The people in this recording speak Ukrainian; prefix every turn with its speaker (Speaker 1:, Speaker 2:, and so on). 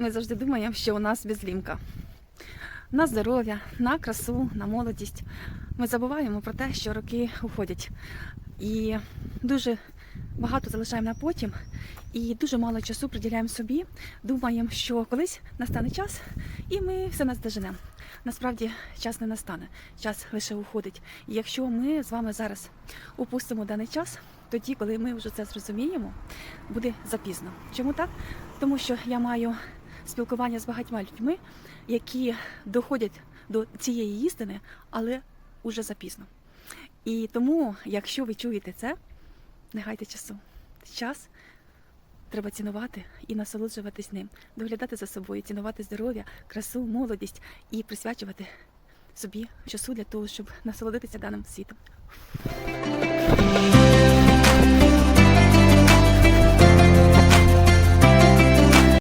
Speaker 1: Ми завжди думаємо, що у нас безлімка. На здоров'я, на красу, на молодість. Ми забуваємо про те, що роки уходять. І дуже багато залишаємо на потім, і дуже мало часу приділяємо собі. Думаємо, що колись настане час, і ми все наздоженемо. Насправді час не настане, час лише уходить. І якщо ми з вами зараз упустимо даний час, тоді, коли ми вже це зрозуміємо, буде запізно. Чому так? Тому що я маю спілкування з багатьма людьми, які доходять до цієї істини, але уже запізно. І тому, якщо ви чуєте це, не гайте часу. Час треба цінувати і насолоджуватись ним, доглядати за собою, цінувати здоров'я, красу, молодість і присвячувати собі часу для того, щоб насолодитися даним світом.